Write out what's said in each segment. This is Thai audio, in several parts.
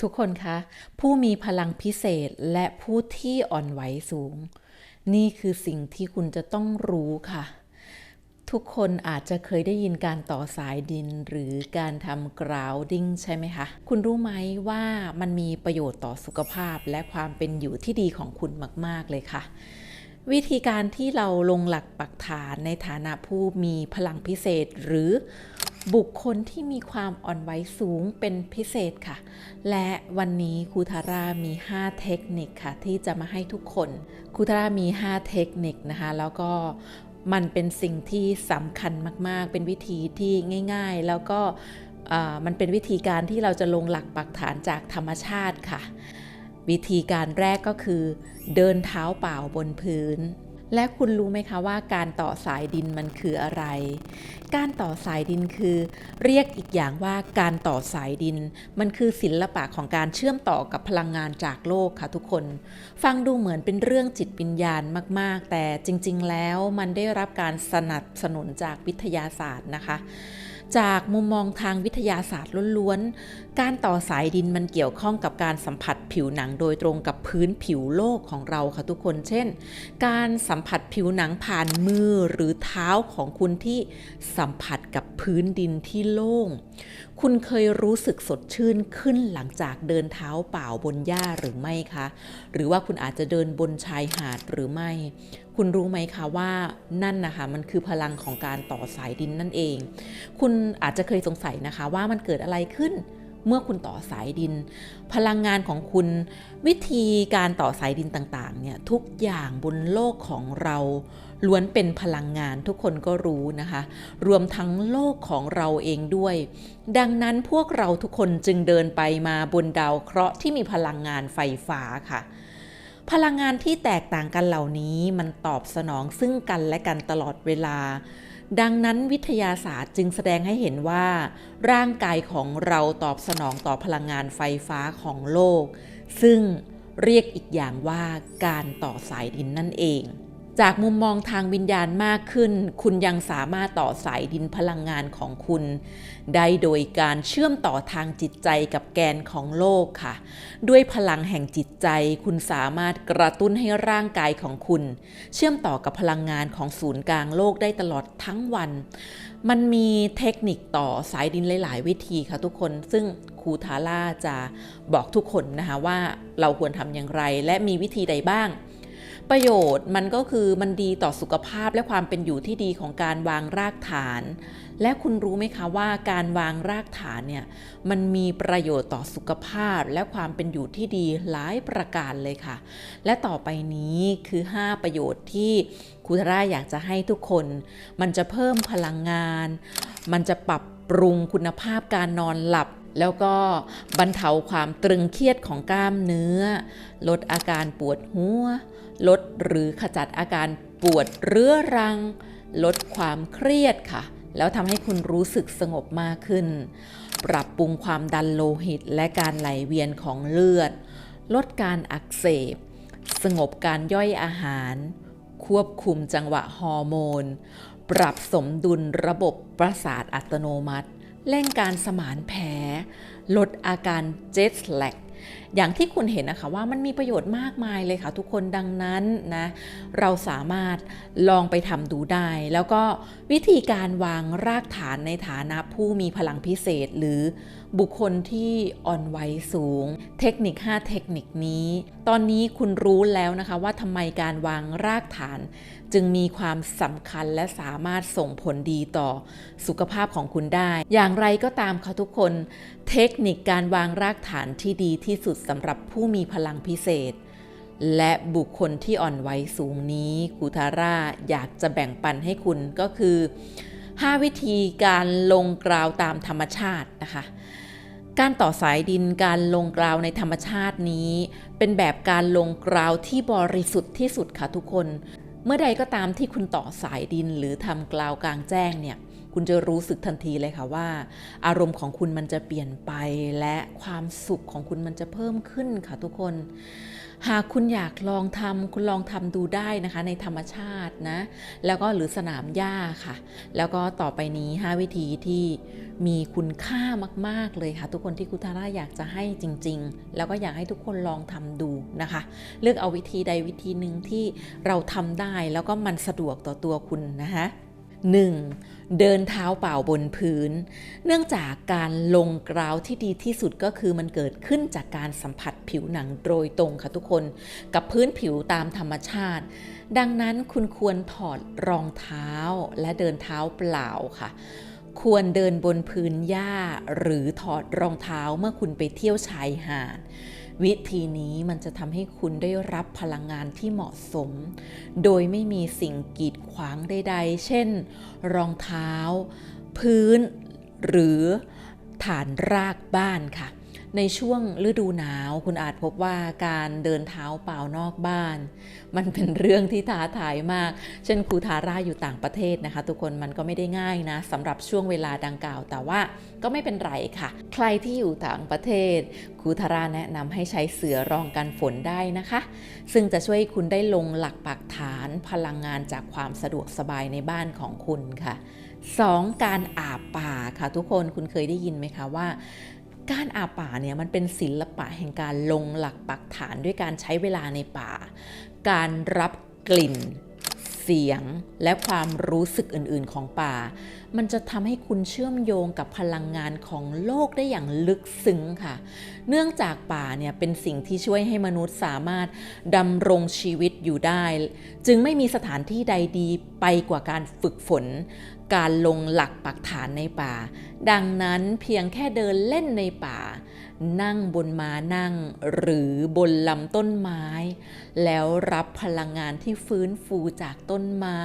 ทุกคนคะ ผู้มีพลังพิเศษและผู้ที่อ่อนไหวสูง นี่คือสิ่งที่คุณจะต้องรู้ค่ะ ทุกคนอาจจะเคยได้ยินการต่อสายดินหรือการทำกราวดิ้งใช่ไหมคะ คุณรู้ไหมว่ามันมีประโยชน์ต่อสุขภาพและความเป็นอยู่ที่ดีของคุณมาก ๆ เลยค่ะวิธีการที่เราลงหลักปักฐานในฐานะผู้มีพลังพิเศษ หรือ บุคคลที่มีความอ่อนไหวสูงเป็นพิเศษค่ะ และวันนี้ครูทาร่ามี 5 เทคนิคค่ะ ที่จะมาให้ทุกคนครูทาร่ามี 5 เทคนิคนะคะ แล้วก็มันเป็นสิ่งที่สำคัญมาก ๆ เป็นวิธีที่ง่าย ๆ แล้วก็มันเป็นวิธีการที่เราจะลงหลักปักฐานจากธรรมชาติค่ะ วิธีการแรกก็คือ เดินเท้าเปล่าบนพื้น และคุณรู้ไหมคะว่าการต่อสายดินมันคืออะไร การต่อสายดินคือ เรียกอีกอย่างว่าการต่อสายดิน มันคือศิลปะของการเชื่อมต่อกับพลังงานจากโลกค่ะทุกคน ฟังดูเหมือนเป็นเรื่องจิตวิญญาณมาก ๆ แต่จริง ๆ แล้วมันได้รับการสนับสนุนจากวิทยาศาสตร์นะคะจากมุมมองทางวิทยาศาสตร์ล้วน การต่อสายดินมันเกี่ยวข้องกับการสัมผัสผิวหนังโดยตรงกับพื้นผิวโลกของเราค่ะทุกคน เช่น การสัมผัสผิวหนังผ่านมือหรือเท้าของคุณที่สัมผัสกับพื้นดินที่โล่ง คุณเคยรู้สึกสดชื่นขึ้นหลังจากเดินเท้าเปล่าบนหญ้าหรือไม่คะ หรือว่าคุณอาจจะเดินบนชายหาดหรือไม่ คุณรู้ไหมคะว่านั่นนะคะมันคือพลังของการต่อสายดินนั่นเอง คุณอาจจะเคยสงสัยนะคะว่ามันเกิดอะไรขึ้น เมื่อคุณต่อสายดิน พลังงานของคุณ วิธีการต่อสายดินต่างๆเนี่ยทุกอย่างบนโลกของเรา ล้วนเป็นพลังงานทุกคนก็รู้นะคะ รวมทั้งโลกของเราเองด้วย ดังนั้นพวกเราทุกคนจึงเดินไปมาบนดาวเคราะห์ที่มีพลังงานไฟฟ้าค่ะพลังงานที่แตกต่างกันเหล่านี้มันตอบสนองซึ่งกันและกันตลอดเวลา ดังนั้นวิทยาศาสตร์จึงแสดงให้เห็นว่า ร่างกายของเราตอบสนองต่อพลังงานไฟฟ้าของโลก ซึ่งเรียกอีกอย่างว่าการต่อสายดินนั่นเอง จากมุมมองทางวิญญาณมากขึ้น คุณยังสามารถต่อสายดินพลังงานของคุณ ได้โดยการเชื่อมต่อทางจิตใจกับแกนของโลกค่ะ ด้วยพลังแห่งจิตใจ คุณสามารถกระตุ้นให้ร่างกายของคุณ เชื่อมต่อกับพลังงานของศูนย์กลางโลกได้ตลอดทั้งวัน มันมีเทคนิคต่อสายดินหลาย ๆ วิธีค่ะทุกคน ซึ่งครูทาร่าจะบอกทุกคนนะคะว่าเราควรทำอย่างไรและมีวิธีใดบ้าง ประโยชน์มันก็คือมันดีต่อสุขภาพและความเป็นอยู่ที่ดีของการวางรากฐาน และคุณรู้ไหมคะว่าการวางรากฐานเนี่ยมันมีประโยชน์ต่อสุขภาพและความเป็นอยู่ที่ดีหลายประการเลยค่ะ และต่อไปนี้คือ 5 ประโยชน์ที่ครูทร่าอยากจะให้ทุกคน มันจะเพิ่มพลังงาน มันจะปรับปรุงคุณภาพการนอนหลับ แล้วก็บรรเทาความตรึงเครียดของกล้ามเนื้อ ลดอาการปวดหัว ลดหรือขจัดอาการปวดเรื้อรัง ลดความเครียดค่ะ แล้วทำให้คุณรู้สึกสงบมากขึ้น ปรับปรุงความดันโลหิตและการไหลเวียนของเลือด ลดการอักเสบ สงบการย่อยอาหาร ควบคุมจังหวะฮอร์โมน ปรับสมดุลระบบประสาทอัตโนมัติ เร่งการสมานแผล ลดอาการเจ็ตแลกอย่างที่คุณเห็นนะคะว่ามันมีประโยชน์มากมายเลยค่ะ ทุกคนดังนั้นนะเราสามารถลองไปทำดูได้ แล้วก็วิธีการวางรากฐานในฐานะผู้มีพลังพิเศษหรือ บุคคลที่อ่อนไหวสูง เทคนิค 5 เทคนิคนี้ ตอนนี้คุณรู้แล้วนะคะว่าทำไมการวางรากฐาน จึงมีความสำคัญและสามารถส่งผลดีต่อสุขภาพของคุณได้ อย่างไรก็ตามค่ะทุกคน เทคนิคการวางรากฐานที่ดีที่สุดสำหรับผู้มีพลังพิเศษ และบุคคลที่อ่อนไหวสูงนี้คูทาร่าอยากจะแบ่งปันให้คุณก็คือ 5 วิธีการลงกราวตามธรรมชาตินะคะ การต่อสายดินการลงกราวในธรรมชาตินี้ เป็นแบบการลงกราวที่บริสุทธิ์ที่สุดค่ะทุกคน เมื่อใดก็ตามที่คุณต่อสายดินหรือทำกราวกลางแจ้งเนี่ยคุณจะรู้สึกทันทีเลยค่ะว่า อารมณ์ของคุณมันจะเปลี่ยนไปและความสุขของคุณมันจะเพิ่มขึ้นค่ะทุกคน หากคุณอยากลองทำคุณลองทำดูได้นะคะในธรรมชาตินะ แล้วก็หรือสนามหญ้าค่ะ แล้วก็ต่อไปนี้ 5 วิธีที่มีคุณค่ามาก ๆ เลยค่ะ ทุกคนที่คุทาร่าอยากจะให้จริง ๆ แล้วก็อยากให้ทุกคนลองทำดูนะคะ เลือกเอาวิธีใดวิธีหนึ่งที่เราทำได้แล้วก็มันสะดวกต่อตัวคุณนะคะ 1. เดินเท้าเปล่าบนพื้น เนื่องจากการลงกราวที่ดีที่สุดก็คือมันเกิดขึ้นจากการสัมผัสผิวหนังโดยตรงค่ะทุกคน กับพื้นผิวตามธรรมชาติ ดังนั้นคุณควรถอดรองเท้าและเดินเท้าเปล่าค่ะควรเดินบนพื้นหญ้าหรือถอดรองเท้าเมื่อคุณไปเที่ยวชายหาด วิธีนี้มันจะทำให้คุณได้รับพลังงานที่เหมาะสม โดยไม่มีสิ่งกีดขวางใดๆ เช่น รองเท้า พื้น หรือฐานรากบ้านค่ะ ในช่วงฤดูหนาว คุณอาจพบว่าการเดินเท้าเปล่านอกบ้าน มันเป็นเรื่องที่ท้าทายมาก เช่นครูทาร่าอยู่ต่างประเทศนะคะ ทุกคนมันก็ไม่ได้ง่ายนะสำหรับช่วงเวลาดังกล่าว แต่ว่าก็ไม่เป็นไรค่ะ ใครที่อยู่ต่างประเทศครูทาร่าแนะนำให้ใช้เสือรองกันฝนได้นะคะ ซึ่งจะช่วยคุณได้ลงหลักปักฐานพลังงานจากความสะดวกสบายในบ้านของคุณค่ะ 2. การอาบป่าค่ะทุกคนคุณเคยได้ยินไหมคะว่า การอาป่าเนี่ยมันเป็นศิลปะแห่งการลงหลักปักฐานด้วยการใช้เวลาในป่า การรับกลิ่น เสียงและความรู้สึกอื่นๆของป่า มันจะทำให้คุณเชื่อมโยงกับพลังงานของโลกได้อย่างลึกซึ้งค่ะ เนื่องจากป่าเนี่ยเป็นสิ่งที่ช่วยให้มนุษย์สามารถดำรงชีวิตอยู่ได้ จึงไม่มีสถานที่ใดดีไปกว่าการฝึกฝน การลงหลักปักฐานในป่า ดังนั้นเพียงแค่เดินเล่นในป่า นั่งบนม้านั่ง หรือบนลำต้นไม้ แล้วรับพลังงานที่ฟื้นฟูจากต้นไม้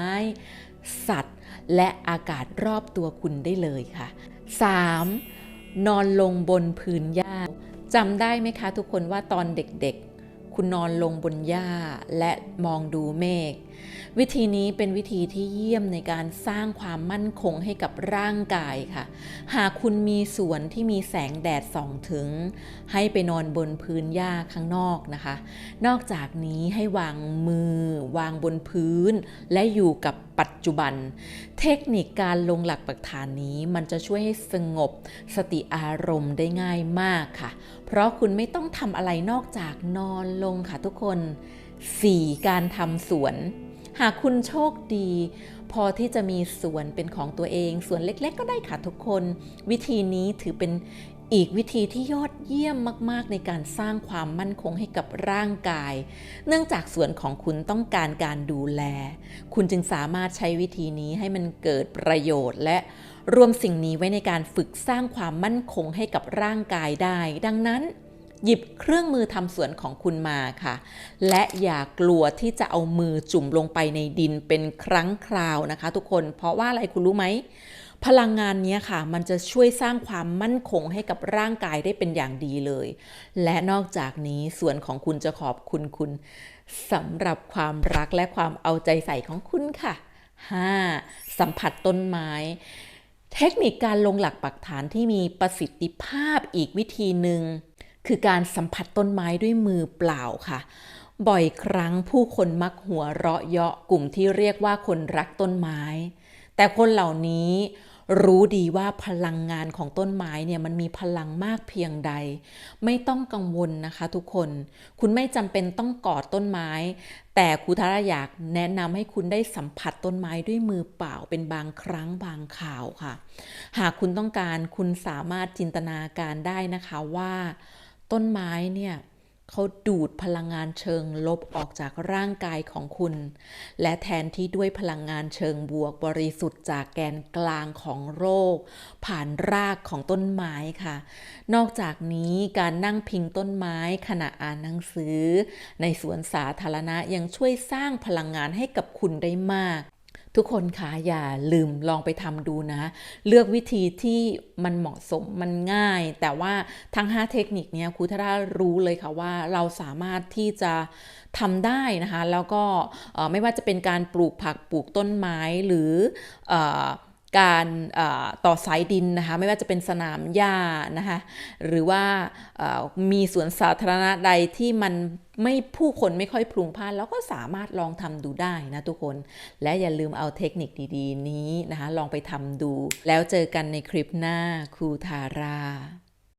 สัตว์ และอากาศรอบตัวคุณได้เลยค่ะ 3. นอนลงบนพื้นหญ้าจำได้ไหมคะทุกคนว่าตอนเด็กๆ คุณนอนลงบนหญ้าและมองดูเมฆ วิธีนี้เป็นวิธีที่เยี่ยมในการสร้างความมั่นคงให้กับร่างกายค่ะ หากคุณมีสวนที่มีแสงแดดส่องถึง ให้ไปนอนบนพื้นหญ้าข้างนอกนะคะ นอกจากนี้ให้วางมือ วางบนพื้น และอยู่กับปัจจุบัน เทคนิคการลงหลักปักฐานนี้มันจะช่วยให้สงบสติอารมณ์ได้ง่ายมากค่ะ เพราะคุณไม่ต้องทำอะไรนอกจากนอนลงค่ะทุกคน 4. การทำสวน หากคุณโชคดี พอที่จะมีสวนเป็นของตัวเองสวนเล็กๆ ก็ได้ค่ะทุกคน วิธีนี้ถือเป็นอีกวิธีที่ยอดเยี่ยมมาก ๆ ในการสร้างความมั่นคงให้กับร่างกาย เนื่องจากสวนของคุณต้องการการดูแล คุณจึงสามารถใช้วิธีนี้ให้มันเกิดประโยชน์และ รวมสิ่งนี้ไว้ในการฝึกสร้างความมั่นคงให้กับร่างกายได้ ดังนั้น หยิบเครื่องมือทำสวนของคุณมาค่ะ และอย่ากลัวที่จะเอามือจุ่มลงไปในดินเป็นครั้งคราวนะคะ ทุกคนเพราะว่าอะไรคุณรู้ไหมพลังงานนี้ค่ะ มันจะช่วยสร้างความมั่นคงให้กับร่างกายได้เป็นอย่างดีเลย และนอกจากนี้ส่วนของคุณจะขอบคุณคุณสำหรับความรักและความเอาใจใส่ของคุณค่ะ 5. สัมผัสต้นไม้ เทคนิคการลงหลักปักฐานที่มีประสิทธิภาพอีกวิธีหนึ่งคือการสัมผัสต้นไม้ด้วยมือเปล่าค่ะ บ่อยครั้งผู้คนมักหัวเราะเยาะกลุ่มที่เรียกว่าคนรักต้นไม้ แต่คนเหล่านี้ รู้ดีว่าพลังงานของต้นไม้เนี่ยมันมีพลังมากเพียงใด ไม่ต้องกังวลนะคะทุกคน คุณไม่จำเป็นต้องกอดต้นไม้ แต่ครูทาราอยากแนะนำให้คุณได้สัมผัสต้นไม้ด้วยมือเปล่าเป็นบางครั้งบางข่าวค่ะ หากคุณต้องการคุณสามารถจินตนาการได้นะคะว่า ต้นไม้เนี่ย เขาดูดพลังงานเชิงลบออกจากร่างกายของคุณ และแทนที่ด้วยพลังงานเชิงบวกบริสุทธิ์จากแกนกลางของโรค ผ่านรากของต้นไม้ค่ะ นอกจากนี้การนั่งพิงต้นไม้ขณะอ่านหนังสือ ในสวนสาธารณะยังช่วยสร้างพลังงานให้กับคุณได้มาก ทุกคนคะอย่าลืมลองไปทำดูนะ เลือกวิธีที่มันเหมาะสมมันง่าย แต่ว่าทั้ง 5 เทคนิคเนี้ยครูทารารู้เลยค่ะว่าเราสามารถที่จะทำได้นะคะ แล้วก็ไม่ว่าจะเป็นการปลูกผักปลูกต้นไม้หรืออ การต่อสายดินนะคะไม่ว่าจะเป็นสนามหญ้านะคะหรือว่ามีสวนสาธารณะใดที่มันไม่ผู้คนไม่ค่อยพลุงพล่านเราก็สามารถลองทำดูได้นะทุกคน และอย่าลืมเอาเทคนิคดีๆ นี้นะคะลองไปทำดู แล้วเจอกันในคลิปหน้าครูทารา